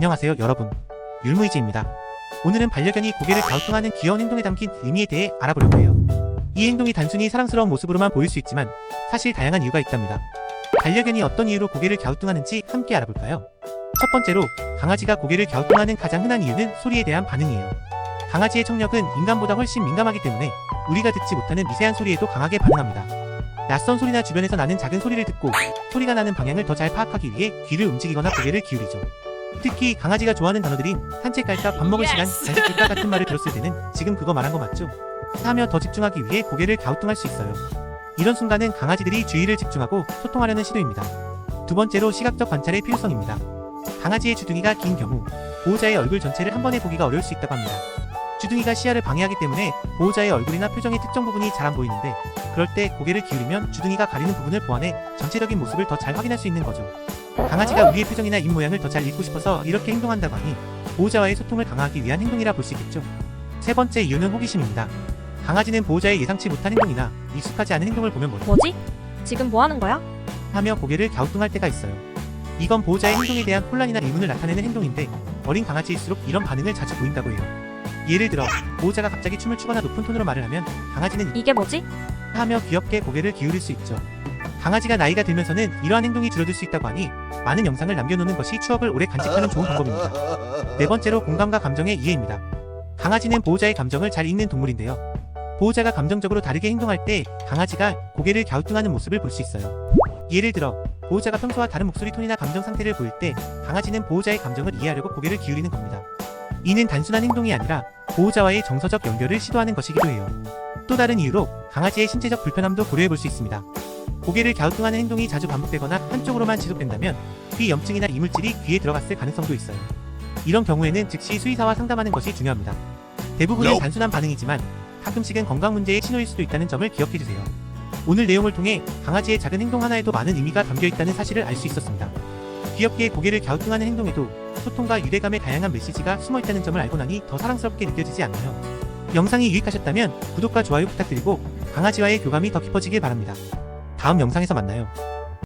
안녕하세요 여러분. 율무이지입니다. 오늘은 반려견이 고개를 갸우뚱하는 귀여운 행동에 담긴 의미에 대해 알아보려고 해요. 이 행동이 단순히 사랑스러운 모습으로만 보일 수 있지만 사실 다양한 이유가 있답니다. 반려견이 어떤 이유로 고개를 갸우뚱하는지 함께 알아볼까요? 첫 번째로 강아지가 고개를 갸우뚱하는 가장 흔한 이유는 소리에 대한 반응이에요. 강아지의 청력은 인간보다 훨씬 민감하기 때문에 우리가 듣지 못하는 미세한 소리에도 강하게 반응합니다. 낯선 소리나 주변에서 나는 작은 소리를 듣고 소리가 나는 방향을 더 잘 파악하기 위해 귀를 움직이거나 고개를 기울이죠. 특히 강아지가 좋아하는 단어들인 산책 갈까 밥 먹을 시간 간식 줄까 같은 말을 들었을 때는 지금 그거 말한 거 맞죠? 하며 더 집중하기 위해 고개를 갸우뚱할 수 있어요. 이런 순간은 강아지들이 주의를 집중하고 소통하려는 시도입니다. 두 번째로 시각적 관찰의 필요성입니다. 강아지의 주둥이가 긴 경우 보호자의 얼굴 전체를 한 번에 보기가 어려울 수 있다고 합니다. 주둥이가 시야를 방해하기 때문에 보호자의 얼굴이나 표정의 특정 부분이 잘 안 보이는데 그럴 때 고개를 기울이면 주둥이가 가리는 부분을 보완해 전체적인 모습을 더 잘 확인할 수 있는 거죠. 강아지가 우리의 표정이나 입 모양을 더 잘 읽고 싶어서 이렇게 행동한다고 하니 보호자와의 소통을 강화하기 위한 행동이라 볼 수 있겠죠. 세 번째 이유는 호기심입니다. 강아지는 보호자의 예상치 못한 행동이나 익숙하지 않은 행동을 보면 뭐지 뭐지? 지금 뭐 하는 거야? 하며 고개를 갸우뚱할 때가 있어요. 이건 보호자의 행동에 대한 혼란이나 의문을 나타내는 행동인데 어린 강아지일수록 이런 반응을 자주 보인다고 해요. 예를 들어 보호자가 갑자기 춤을 추거나 높은 톤으로 말을 하면 강아지는 이게 뭐지? 하며 귀엽게 고개를 기울일 수 있죠. 강아지가 나이가 들면서는 이러한 행동이 줄어들 수 있다고 하니 많은 영상을 남겨놓는 것이 추억을 오래 간직하는 좋은 방법입니다. 네 번째로 공감과 감정의 이해입니다. 강아지는 보호자의 감정을 잘 읽는 동물인데요. 보호자가 감정적으로 다르게 행동할 때 강아지가 고개를 갸우뚱하는 모습을 볼 수 있어요. 예를 들어 보호자가 평소와 다른 목소리 톤이나 감정 상태를 보일 때 강아지는 보호자의 감정을 이해하려고 고개를 기울이는 겁니다. 이는 단순한 행동이 아니라 보호자와의 정서적 연결을 시도하는 것이기도 해요. 또 다른 이유로 강아지의 신체적 불편함도 고려해 볼 수 있습니다. 고개를 갸우뚱하는 행동이 자주 반복되거나 한쪽으로만 지속된다면 귀 염증이나 이물질이 귀에 들어갔을 가능성도 있어요. 이런 경우에는 즉시 수의사와 상담하는 것이 중요합니다. 대부분은 Nope. 단순한 반응이지만 가끔씩은 건강 문제의 신호일 수도 있다는 점을 기억해 주세요. 오늘 내용을 통해 강아지의 작은 행동 하나에도 많은 의미가 담겨 있다는 사실을 알 수 있었습니다. 귀엽게 고개를 갸우뚱하는 행동에도 소통과 유대감의 다양한 메시지가 숨어 있다는 점을 알고 나니 더 사랑스럽게 느껴지지 않나요? 영상이 유익하셨다면 구독과 좋아요 부탁드리고 강아지와의 교감이 더 깊어지길 바랍니다. 다음 영상에서 만나요.